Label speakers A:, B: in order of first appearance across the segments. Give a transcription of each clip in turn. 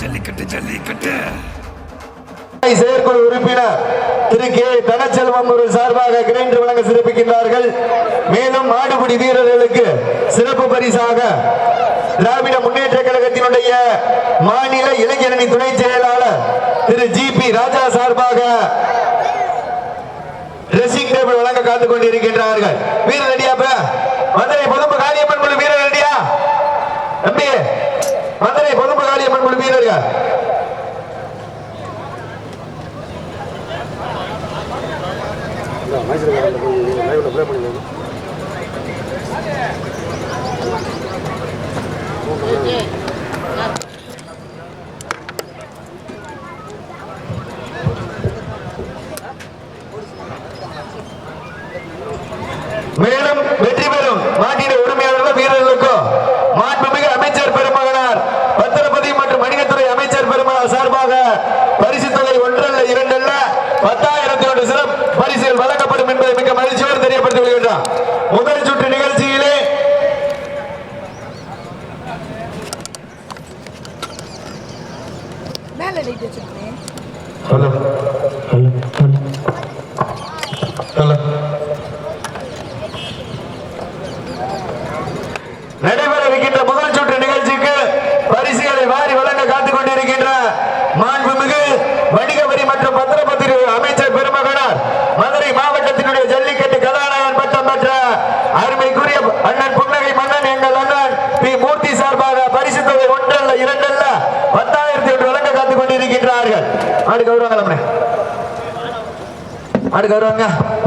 A: ஜல்லிக்கட்டு ஜல்லிக்கட்டு.
B: செயற்குழு உறுப்பினர் திரு கே தனச்செல்வம் அவர்கள் சார்பாக கிரைண்டர் வழங்க சிறப்பிக்கின்றார்கள். மேலும் மாடுபிடி வீரர்களுக்கு சிறப்பு பரிசாக திராவிட முன்னேற்ற கழகத்தினுடைய மாநில இளைஞரணி துணை செயலாளர் திரு ஜி பி ராஜா சார்பாக ட்ரெஸ்ஸிங் டேபிள் வழங்க காத்துக் கொண்டிருக்கின்றார்கள். வீரர் அடியாப்ப மதுரை புதும்பு காரியம்மன் குழு தம்பி மதுரை பொதுப்பு காளியம்மன் குழு வீரர்கள். மைசூர் செய்யலாம் முதல் சுற்று நிகழ்ச்சியிலே hello hello Harga orangnya lah.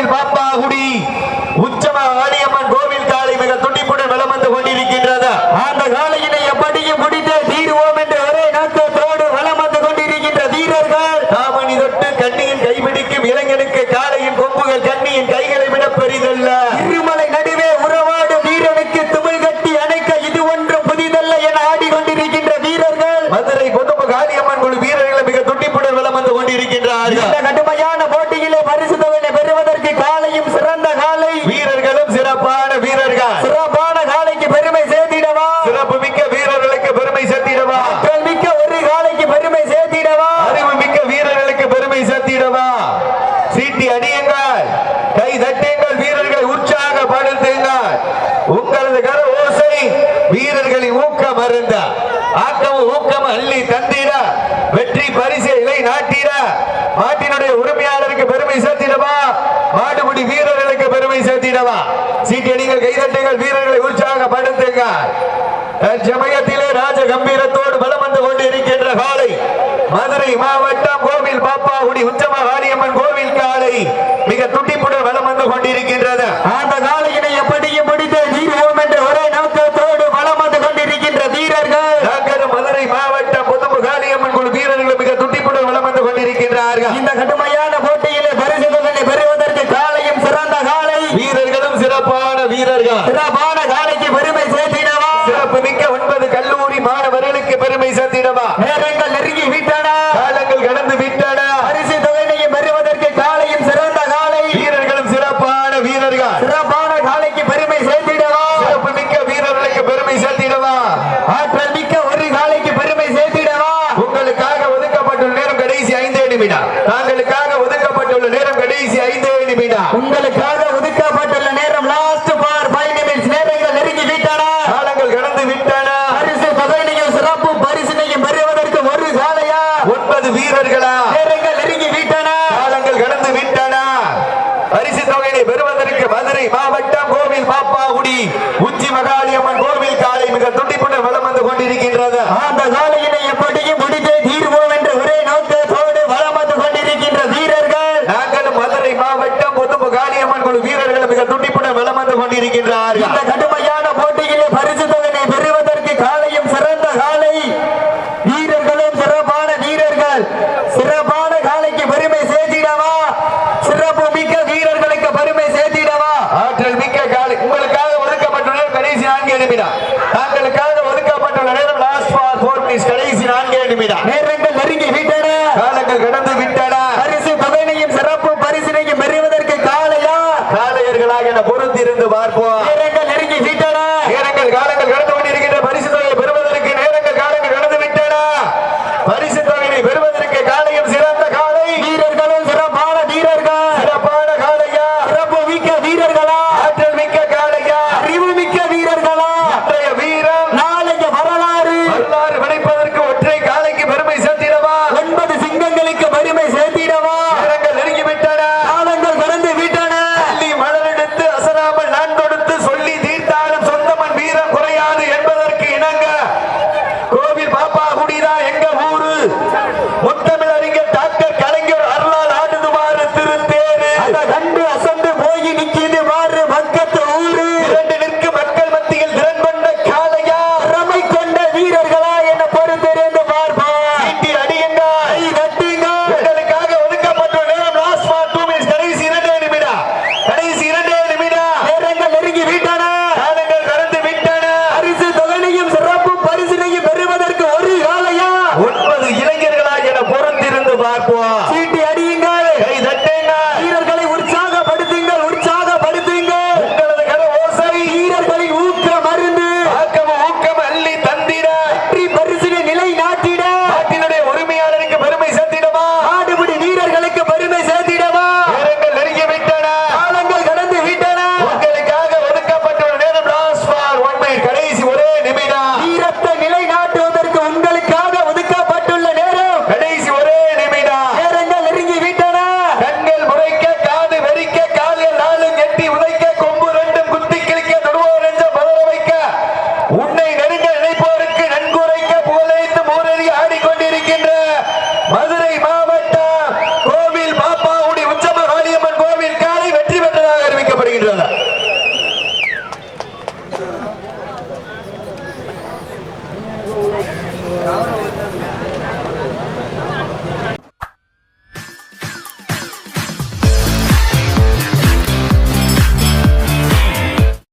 B: கோவில் பாப்பாகுடி. உச்சம ஆடியம்மன் கோவில் காலை மிக துண்டிப்புடன் வலம் வந்து கொண்டிருக்கின்றது. அந்த காலையினை எப்படியும் முடித்து தீருவோம் என்று ஒரே நோக்கத்தோடு வலம் வந்து கொண்டிருக்கின்ற வீரர்கள் தாமணி தொட்டு கண்ணியின் கைபிடிக்கும் இளைஞனுக்கு காலையின் கொப்புகள் கண்ணியின் கைகளை விட பெரிதல்ல. சீட்டடிகள் கைதட்டுங்கள் வீரர்களை உற்சாகப்படுத்துங்கள். ஜமயத்திலே ராஜ கம்பீரத்தோடு பலம் வந்து கொண்டிருக்கின்ற காலை மதுரை மாவட்டம் கோவில் பாப்பாவுடி உச்சமகாளியம்மன் கோவில் காலை மிக துட்டிப்புடன் பலம் வந்து கொண்டிருக்கின்ற நமது கல்லூரி மாணவர்களுக்கு பெருமை சேர்த்திடவா? நேரங்கள் நெருங்கி விட்டன. காலங்கள் கடந்து விட்டன. பரிசு தொகையையும் பெறுவதற்கு காலையும் சிறந்த காலை. வீரர்களும் சிறப்பான வீரர்கள். சிறப்பான காலைக்கு பெருமை சேர்த்திடவா? சிறப்பு மிக்க வீரர்களுக்கு பெருமை சேர்த்திடவா? ஆற்றல் மிக்க ஒரு காலைக்கு பெருமை சேர்த்திடவா? உங்களுக்காக ஒதுக்கப்பட்டுள்ள நேரம் கடைசி ஐந்து நிமிடம். தாங்களுக்காக ஒதுக்கப்பட்டுள்ள நேரம் கடைசி ஐந்து நிமிடம். உங்களுக்கு இருக்கின்றார்கள் கடுமையான கோவில் பாப்பா குடிதான் எங்க ஊரு? மொத்தமே